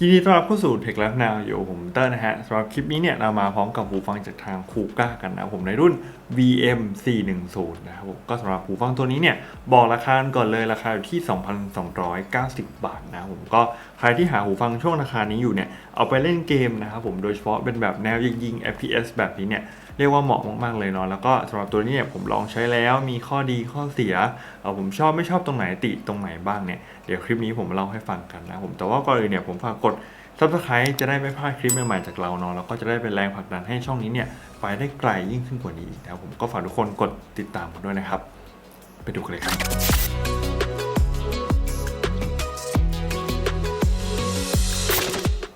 ยินดีต้อนรับเข้าสู่ Tech Lab Now อยู่ผมเตอร์นะฮะสำหรับคลิปนี้เนี่ยเรามาพร้อมกับหูฟังจากทางคูก้ากันนะผมในรุ่น VM 410นะครับผมก็สำหรับหูฟังตัวนี้เนี่ยบอกราคาก่อนเลยราคาอยู่ที่ 2,290 บาทนะครับผมก็ใครที่หาหูฟังช่วงราคานี้อยู่เนี่ยเอาไปเล่นเกมนะครับผมโดยเฉพาะเป็นแบบแนวยิงๆ FPS แบบนี้เนี่ยเรียกว่าเหมาะมากๆเลยเนาะแล้วก็สำหรับตัวนี้เนี่ยผมลองใช้แล้วมีข้อดีข้อเสียเออผมชอบไม่ชอบตรงไหนติตรงไหนบ้างเนี่ยเดี๋ยวคลิปนี้ผมเล่าให้ฟังกันนะผมแต่ว่าก่อนอื่นเนี่ยผมฝากกด subscribe จะได้ไม่พลาดคลิปใหม่ๆจากเราเนาะแล้วก็จะได้เป็นแรงผลักดันให้ช่องนี้เนี่ยไปได้ไกลยิ่งขึ้นกว่านี้อีกนะผมก็ฝากทุกคนกดติดตามผมด้วยนะครับ ไปดูกันเลยครับ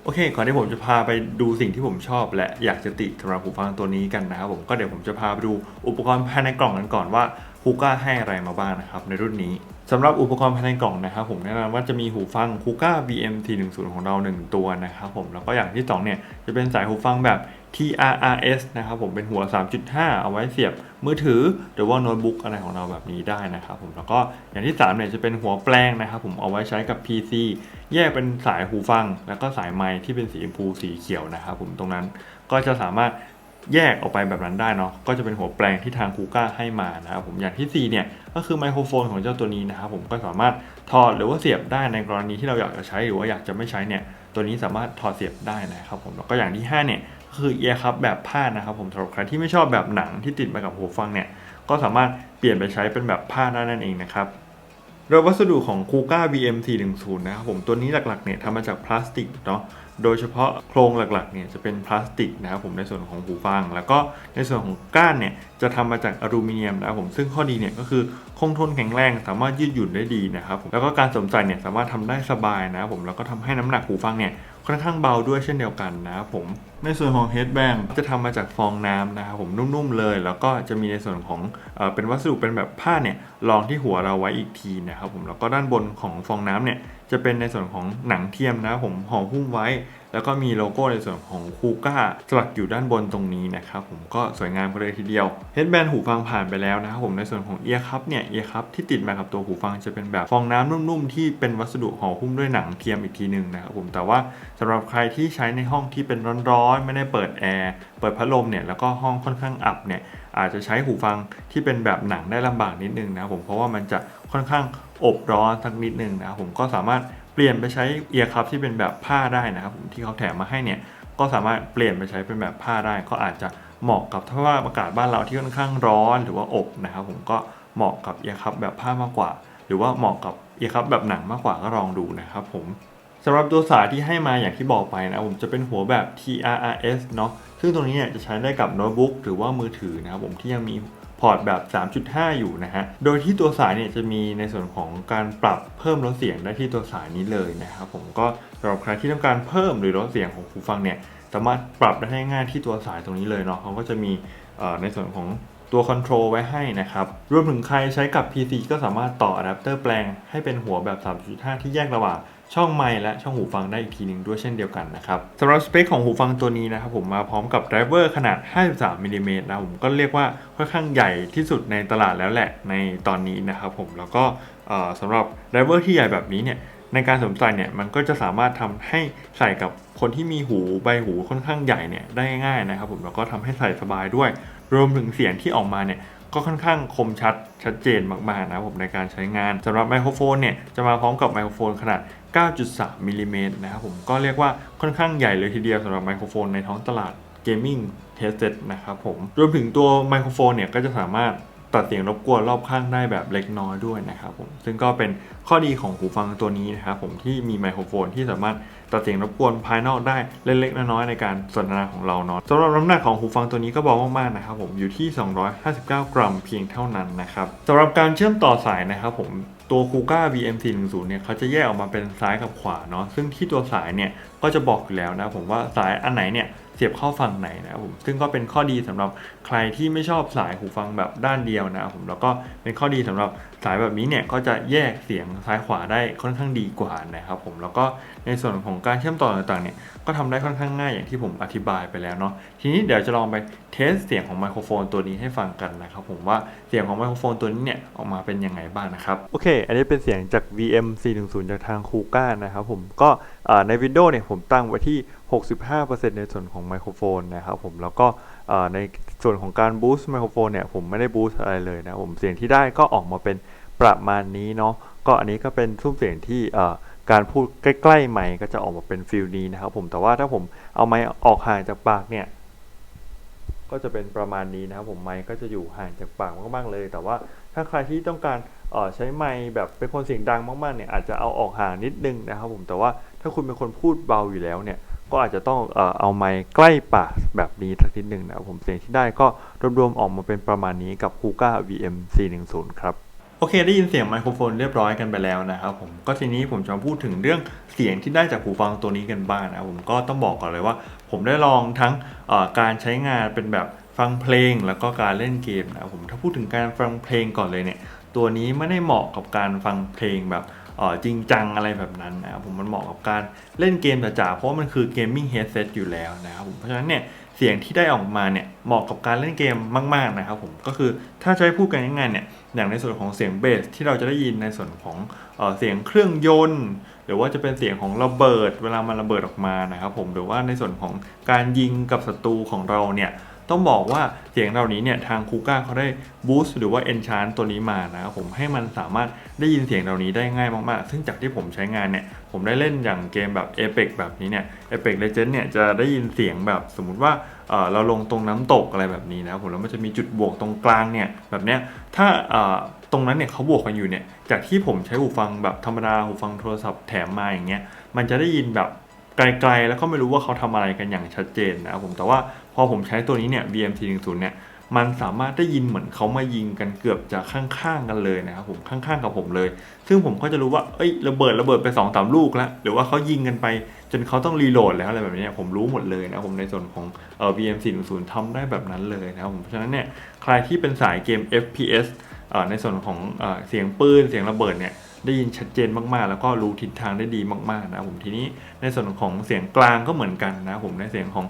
โอเค ก่อนที่ผมจะพาไปดูสิ่งที่ผมชอบ และอยากจะติสำหรับหูฟังตัวนี้กันนะครับผมก็เดี๋ยวผมจะพาไปดูอุปกรณ์ภายในกล่องกันก่อนว่าคูก้าให้อะไรมาบ้างนะครับในรุ่นนี้สำหรับอุปกรณ์ภายในกล่องนะครับผมแนะนำว่าจะมีหูฟังคูก้า BM T10 ของเรา 1 ตัวนะครับผมแล้วก็อย่างที่สองเนี่ยจะเป็นสายหูฟังแบบ TRRS นะครับผมเป็นหัว 3.5 เอาไว้เสียบมือถือหรือว่าโน้ตบุ๊กอะไรของเราแบบนี้ได้นะครับผมแล้วก็อย่างที่3เนี่ยจะเป็นหัวแปลงนะครับผมเอาไว้ใช้กับ PC แยกเป็นสายหูฟัง แล้วก็สายไมค์ที่เป็นสีชมพูสีเขียวนะครับผมตรงนั้นก็จะสามารถแยกออกไปแบบนั้นได้เนาะก็จะเป็นหัวแปลงที่ทางคูก้าให้มานะครับผมอย่างที่4เนี่ยก็คือไมโครโฟนของเจ้าตัวนี้นะครับผมก็สามารถถอดหรือว่าเสียบได้ในกรณีที่เราอยากจะใช้หรือว่าอยากจะไม่ใช้เนี่ยตัวนี้สามารถถอดเสียบได้นะครับผมแล้วก็อย่างที่5เนี่ย คือเอียร์คัแบบผ้านะครับผมสำหรับใครที่ไม่ชอบแบบหนังที่ติดมากับหูฟังเนี่ย ก็สามารถเปลี่ยนไปใช้เป็นแบบผ้าได้นั่นเองนะครับโดยวัสดุของคูก้า VM410 นะครับผมตัวนี้หลักๆเนี่ยทำมาจากพลาสติกเนาะ โดยเฉพาะโครงหลักๆเนี่ยจะเป็นพลาสติกนะครับผมในส่วนของหูฟัง แล้วก็ในส่วนของก้านเนี่ยจะทำมาจากอลูมิเนียมนะครับผมซึ่งข้อดีเนี่ยก็คือคงทนแข็งแรงสามารถยืดหยุ่นได้ดีนะครับผมแล้วก็การสวมใส่เนี่ยสามารถทำได้สบายนะครับผมแล้วก็ทำให้น้ำหนักหูฟังเนี่ยค่อนข้างเบาด้วยเช่นเดียวกันนะครับผมในส่วนของ headband จะทำมาจากฟองน้ำนะครับผมนุ่มๆเลย แล้วก็จะมีในส่วนของเอเป็นวัสดุเป็นแบบผ้าเนี่ยรองที่หัวเราไว้อีกทีนะครับผมแล้วก็ด้านบนของฟองน้ำเนี่ย จะเป็นในส่วนของหนังเทียมนะผมห่อหุ้มไว้ แล้วก็มีโลโก้ในส่วนของคูก้าสลักอยู่ด้านบนตรงนี้นะครับผมก็สวยงามกันเลยทีเดียวเฮดแบนหูฟังผ่านไปแล้วนะครับผมในส่วนของเอียร์คัพเนี่ยเอียร์คัพที่ติดมากับตัวหูฟังจะเป็นแบบฟองน้ำนุ่มๆ ที่เป็นวัสดุห่อหุ้มด้วยหนังเทียมอีกทีหนึ่งนะครับผมแต่ว่าสำหรับใครที่ใช้ในห้องที่เป็นร้อนๆ ไม่ได้เปิดแอร์เปิดพัดลมเนี่ยแล้วก็ห้องค่อนข้างอับเนี่ยอาจจะใช้หูฟังที่เป็นแบบหนังได้ลำบากนิดนึงนะครับผมเพราะว่ามันจะค่อนข้างอบร้อนสักนิดนึงนะครับผมก็สามารถ เปลี่ยนไปใช้เอียร์คัพที่เป็นแบบผ้าได้นะครับผมที่เขาแถมมาให้เนี่ยก็สามารถเปลี่ยนไปใช้เป็นแบบผ้าได้ ก็อาจจะเหมาะกับถ้าว่าอากาศบ้านเราที่ค่อนข้างร้อนหรือว่าอบนะครับผมก็เหมาะกับเอียร์คัพแบบผ้ามากกว่า หรือว่าเหมาะกับเอียร์คัพแบบหนังมากกว่าก็ลองดูนะครับผมสำหรับตัวสายที่ให้มาอย่างที่บอกไปนะผมจะเป็นหัวแบบ TRRS เนาะซึ่งตรงนี้เนี่ยจะใช้ได้กับโน้ตบุ๊กหรือว่ามือถือนะครับผมที่ยังมี พอร์ตแบบ 3.5 อยู่นะฮะ โดยที่ตัวสายเนี่ยจะมีในส่วนของการปรับเพิ่มลดเสียงได้ที่ตัวสายนี้เลยนะครับผมก็สำหรับใครที่ต้องการเพิ่มหรือลดเสียงของหูฟังเนี่ยสามารถปรับได้ง่ายที่ตัวสายตรงนี้เลยเนาะเขาก็จะมีในส่วนของตัวคอนโทรลไว้ให้นะครับ รวมถึงใครใช้กับ PC ก็สามารถต่ออะแดปเตอร์แปลงให้เป็นหัวแบบ 3.5 ที่แยกระหว่าง ช่องไมค์และช่องหูฟังได้อีกทีหนึ่งด้วยเช่นเดียวกันนะครับสำหรับสเปคของหูฟังตัวนี้นะครับผมมาพร้อมกับไดรเวอร์ขนาด 53มิลลิเมตรนะผมก็เรียกว่าค่อนข้างใหญ่ที่สุดในตลาดแล้วแหละในตอนนี้นะครับผมแล้วก็สำหรับไดรเวอร์ที่ใหญ่แบบนี้เนี่ยในการสวมใส่เนี่ยมันก็จะสามารถทำให้ใส่กับคนที่มีหูใบหูค่อนข้างใหญ่เนี่ยได้ง่ายนะครับผมแล้วก็ทำให้ใส่สบายด้วย รวมถึงเสียงที่ออกมาเนี่ยก็ค่อนข้างคมชัดชัดเจนมากๆนะครับผมในการใช้งานสำหรับไมโครโฟนเนี่ยจะมาพร้อมกับไมโครโฟนขนาด 9.3มิลลิเมตรนะครับผมก็เรียกว่าค่อนข้างใหญ่เลยทีเดียวสำหรับไมโครโฟนในท้องตลาดเกมมิ่งเทสเซตนะครับผมรวมถึงตัวไมโครโฟนเนี่ยก็จะสามารถ ตัดเสียงรบกวนรอบข้างได้แบบเล็กน้อยด้วยนะครับผมซึ่งก็เป็นข้อดีของหูฟังตัวนี้นะครับผมที่มีไมโครโฟนที่สามารถตัดเสียงรบกวนภายนอกได้เล็กๆน้อยๆในการสนทนาของเราเนาะสำหรับน้ำหนักของหูฟังตัวนี้ก็เบามากๆนะครับผมอยู่ที่ 259 กรัมเพียงเท่านั้นนะครับสำหรับการเชื่อมต่อสายนะครับผมตัวคูก้า BM410 เนี่ยเขาจะแยกออกมาเป็นซ้ายกับขวาเนาะซึ่งที่ตัวสายเนี่ยก็จะบอกอยู่แล้วนะผมว่าสายอันไหนเนี่ย สียบเข้าฝั่งไหนนะครับผมซึ่งก็เป็นข้อดีสำหรับใครที่ไม่ชอบสายหูฟังแบบด้านเดียวนะครับผมแล้วก็เป็นข้อดีสำหรับ สายแบบนี้เนี่ยก็จะแยกเสียงซ้ายขวาได้ค่อนข้างดีกว่านะครับผมแล้วก็ในส่วนของการเชื่อมต่อต่างๆเนี่ยก็ทำได้ค่อนข้างง่ายอย่างที่ผมอธิบายไปแล้วเนาะทีนี้เดี๋ยวจะลองไปเทสเสียงของไมโครโฟนตัวนี้ให้ฟังกันนะครับผมว่าเสียงของไมโครโฟนตัวนี้เนี่ยออกมาเป็นยังไงบ้างนะครับโอเค อันนี้เป็นเสียงจาก VM 410จากทางคูก้านะครับผมก็ใน Windows เนี่ยผมตั้งไว้ที่ 65%ในส่วนของไมโครโฟนนะครับผมแล้วก็ในส่วนของการบูสต์ไมโครโฟนเนี่ยผมไม่ได้บูสต์อะไรเลยนะผมเสียงที่ได้ก็ออกมาเป็นประมาณนี้เนาะก็อันนี้ก็เป็นซุ้มเสียงที่การพูดใกล้ๆไมค์ก็จะออกมาเป็นฟิลนี้นะครับผมแต่ว่าถ้าผมเอาไมค์ออกห่างจากปากเนี่ยก็จะเป็นประมาณนี้นะครับผมไมค์ก็จะอยู่ห่างจากปากมากๆเลย แต่ว่าถ้าใครที่ต้องการใช้ไมค์แบบเป็นคนเสียงดังมากๆเนี่ยอาจจะเอาออกห่างนิดนึงนะครับผมแต่ว่าถ้าคุณเป็นคนพูดเบาอยู่แล้วเนี่ย ก็อาจจะต้องเอ่อเอาไมค์ใกล้ปากแบบนี้สักนิดนึงนะครับผมเสียงที่ได้ก็รวมๆออกมาเป็นประมาณนี้กับ Kuga VM 410ครับโอเคได้ยินเสียงไมโครโฟนเรียบร้อยกันไปแล้วนะครับผมก็ทีนี้ผมจะมาพูดถึงเรื่องเสียงที่ได้จากหูฟังตัวนี้กันบ้างนะครับผมก็ต้องบอกก่อนเลยว่า ผมได้ลองทั้งการใช้งานเป็นแบบฟังเพลงแล้วก็การเล่นเกมนะครับผมถ้าพูดถึงการฟังเพลงก่อนเลยเนี่ยตัวนี้ไม่ได้เหมาะกับการฟังเพลงแบบ จริงจังอะไรแบบนั้นนะครับผมมันเหมาะกับการเล่นเกมจ๋าๆเพราะมันคือเกมมิ่งเฮดเซตอยู่แล้วนะครับผมเพราะฉะนั้นเนี่ยเสียงที่ได้ออกมาเนี่ยเหมาะกับการเล่นเกมมาก ๆนะครับผมก็คือถ้าให้พูดกันง่ายๆเนี่ยอย่างในส่วนของเสียงเบสที่เราจะได้ยินในส่วนของเออเสียงเครื่องยนต์ หรือว่าจะเป็นเสียงของระเบิด เวลามันระเบิดออกมานะครับผมหรือว่าในส่วนของการยิงกับศัตรูของเราเนี่ย ต้องบอกว่าเสียงเหล่านี้เนี่ยทางคูก้าเขาได้บูสต์หรือว่า Enchant ตัวนี้มานะครับผมให้มันสามารถได้ยินเสียงเหล่านี้ได้ง่ายมากๆ ซึ่งจากที่ผมใช้งานเนี่ยผมได้เล่นอย่างเกมแบบ Apex แบบนี้เนี่ย Apex Legend เนี่ยจะได้ยินเสียงแบบสมมุติว่าเราลงตรงน้ำตกอะไรแบบนี้นะผมแล้วมันจะมีจุดบวกตรงกลางเนี่ยแบบเนี้ยถ้าตรงนั้นเนี่ยเขาบวกกันอยู่เนี่ยจากที่ผมใช้หูฟังแบบธรรมดาหูฟังโทรศัพท์แถมมาอย่างเงี้ยมันจะได้ยินแบบไกลๆ แล้วก็ไม่รู้ว่าเขาทำอะไรกันอย่างชัดเจนนะครับผมแต่ว่า พอผมใช้ตัวนี้เนี่ย BMT10 เนี่ยมันสามารถได้ยินเหมือนเขามายิงกันเกือบจะข้างๆกันเลยนะครับผมข้างๆกับผมเลย ซึ่งผมก็จะรู้ว่าเอ้ยระเบิดระเบิดไป2อสามลูกแล้วหรือว่าเขายิงกันไป จนเขาต้องรีโหลดแล้วอะไรแบบนี้ผมรู้หมดเลยนะผมในส่วนของเอ่อ BM410 ทำได้แบบนั้นเลยนะครับผมเพราะฉะนั้นเนี่ยใครที่เป็นสายเกม FPS เอ่อในส่วนของเอ่อเสียงปืนเสียงระเบิดเนี่ยได้ยินชัดเจนมากๆ แล้วก็รู้ทิศทางได้ดีมากๆนะผมทีนี้ในส่วนของเสียงกลางก็เหมือนกันนะผมในเสียงของ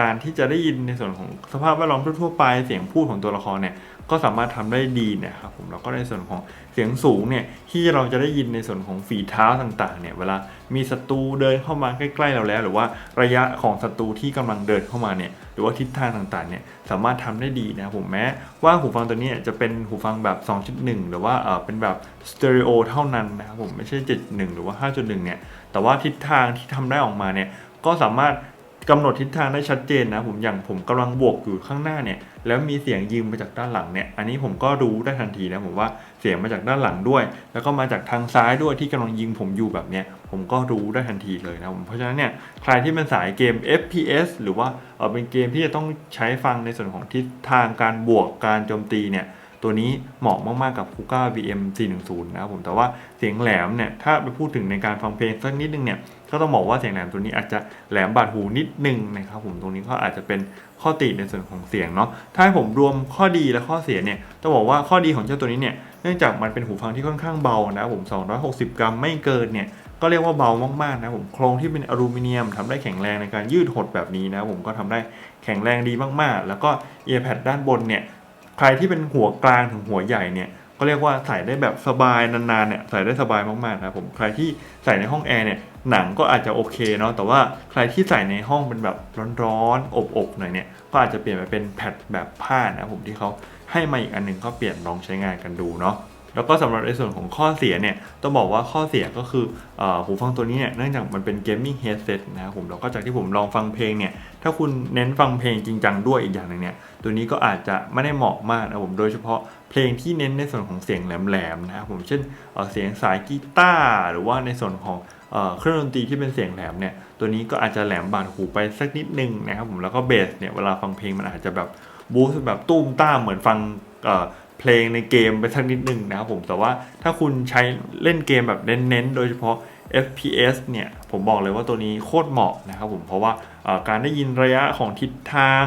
การที่จะได้ยินในส่วนของสภาพแวดล้อมทั่วไปเสียงพูดของตัวละครเนี่ยก็สามารถทำได้ดีนะครับผมแล้วก็ในส่วนของเสียงสูงเนี่ยที่เราจะได้ยินในส่วนของฝีเท้าต่างๆเนี่ยเวลามีศัตรูเดินเข้ามาใกล้ๆเราแล้ว หรือว่าระยะของศัตรูที่กำลังเดินเข้ามาเนี่ยหรือว่าทิศทางต่างๆเนี่ยสามารถทำได้ดีนะครับผมแม้ว่าหูฟังตัวนี้จะเป็นหูฟังแบบ 2.1 หรือว่าเป็นแบบสเตอริโอเท่านั้นนะครับผมไม่ใช่ 7.1 หรือว่า 5.1 เนี่ยแต่ว่าทิศทางที่ทำได้ออกมาเนี่ยก็สามารถ กำหนดทิศทางได้ชัดเจนนะผมอย่างผมกำลังบวกอยู่ข้างหน้าเนี่ยแล้วมีเสียงยิงมาจากด้านหลังเนี่ยอันนี้ผมก็รู้ได้ทันทีนะผมว่าเสียงมาจากด้านหลังด้วย แล้วก็มาจากทางซ้ายด้วยที่กำลังยิงผมอยู่แบบเนี้ยผมก็รู้ได้ทันทีเลยนะผมเพราะฉะนั้นเนี่ยใครที่เป็นสายเกม FPS หรือว่าเออเป็นเกมที่จะต้องใช้ฟังในส่วนของทิศทางการบวกการโจมตีเนี่ยตัวนี้เหมาะมาก ๆ กับ Kuga VM 410นะครับผมแต่ว่าเสียงแหลมเนี่ยถ้าไปพูดถึงในการฟังเพลงสักนิดนึงเนี่ย ก็ต้องบอกว่าเสียงแหลมตัวนี้อาจจะแหลมบาดหูนิดนึงนะครับผมตรงนี้ก็อาจจะเป็นข้อติในส่วนของเสียงเนาะถ้าให้ผมรวมข้อดีและข้อเสียเนี่ยต้องบอกว่าข้อดีของเจ้าตัวนี้เนี่ยเนื่องจากมันเป็นหูฟังที่ค่อนข้างเบานะครับผม 260 กรัมไม่เกินเนี่ยก็เรียกว่าเบามากๆนะผมโครงที่เป็นอลูมิเนียมทำได้แข็งแรงในการยืดหดแบบนี้นะผมก็ทำได้แข็งแรงดีมากๆ แล้วก็เอียร์แพดด้านบนเนี่ยใครที่เป็นหัวกลางถึงหัวใหญ่เนี่ย ก็เรียกว่าใส่ได้แบบสบายนานๆเนี่ยใส่ได้สบายมากๆนะผมใครที่ใส่ในห้องแอร์เนี่ยหนังก็อาจจะโอเคเนาะแต่ว่าใครที่ใส่ในห้องเป็นแบบร้อนๆอบๆหน่อยเนี่ยก็อาจจะเปลี่ยนไปเป็นแพดแบบผ้านะผมที่เขาให้มาอีกอันหนึ่งก็เปลี่ยนลองใช้งานกันดูเนาะแล้วก็สำหรับในส่วนของข้อเสียเนี่ยต้องบอกว่าข้อเสียก็คือออหูฟังตัวนี้เนี่ยเนื่องจากมันเป็นเกมมิ่งเฮดเซตนะครับผมแล้วก็จากที่ผมลองฟังเพลงเนี่ยถ้าคุณเน้นฟังเพลงจริงจังด้วยอีกอย่างหนึ่งเนี่ยตัวนี้ก็อาจจะไม่ได้เหมาะมากนะผมโดยเฉพาะ เพลงที่เน้นในส่วนของเสียงแหลมๆนะครับผมเช่นเสียงสายกีตาร์หรือว่าในส่วนของเครื่องดนตรีที่เป็นเสียงแหลมเนี่ยตัวนี้ก็อาจจะแหลมบาดหูไปสักนิดนึงนะครับผมแล้วก็เบสเนี่ยเวลาฟังเพลงมันอาจจะแบบบูสต์แบบตุ้มต้ามเหมือนฟังเพลงในเกมไปสักนิดนึงนะครับผมแต่ว่าถ้าคุณใช้เล่นเกมแบบเน้นๆ โดยเฉพาะ FPS เนี่ยผมบอกเลยว่าตัวนี้โคตรเหมาะนะครับผมเพราะว่า การได้ยินระยะของทิศทาง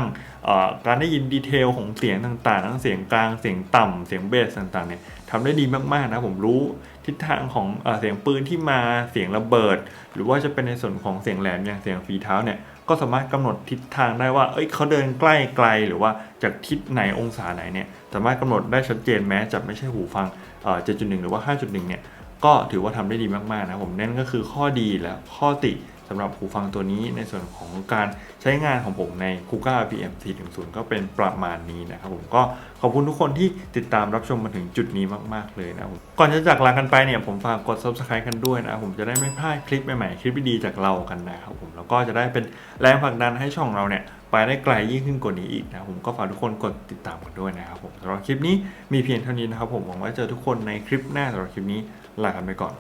การได้ยินดีเทลของเสียงต่างๆ ทั้งเสียงกลาง เสียงต่ำเสียงเบสต่างๆเนี่ยทำได้ดีมากๆนะผมรู้ทิศทางของเอเสียงปืนที่มา เสียงระเบิด หรือว่าจะเป็นในส่วนของเสียงแหลมอย่างเสียงฝีเท้าเนี่ยก็สามารถกำหนดทิศทางได้ว่า เอ้ยเขาเดินใกล้ไกล หรือว่าจากทิศไหนองศาไหนเนี่ยสามารถกำหนดได้ชัดเจนแม้จะไม่ใช่หูฟังเอ่อ7.1หรือว่า5.1เนี่ยก็ถือว่าทำได้ดีมากๆนะผมนั่นก็คือข้อดีและข้อติ สำหรับหูฟังตัวนี้ในส่วนของการใช้งานของผมใน Kuga PM 410 ก็เป็นประมาณนี้นะครับผมก็ขอบคุณทุกคนที่ติดตามรับชมมาถึงจุดนี้มาก ๆ เลยนะครับผมก่อนจะจากลากันไปเนี่ยผมฝากกด subscribe กันด้วยนะผมจะได้ไม่พลาดคลิปใหม่ๆ คลิปดีๆจากเรากันนะครับผมแล้วก็จะได้เป็นแรงผลักดันให้ช่องเราเนี่ยไปได้ไกลยิ่งขึ้นกว่านี้อีกนะผมก็ฝากทุกคนกดติดตามกันด้วยนะครับผมสำหรับคลิปนี้มีเพียงเท่านี้นะครับผมหวังว่าเจอทุกคนในคลิปหน้าสำหรับคลิปนี้ลากันไปก่อน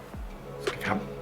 สวัสดีครับ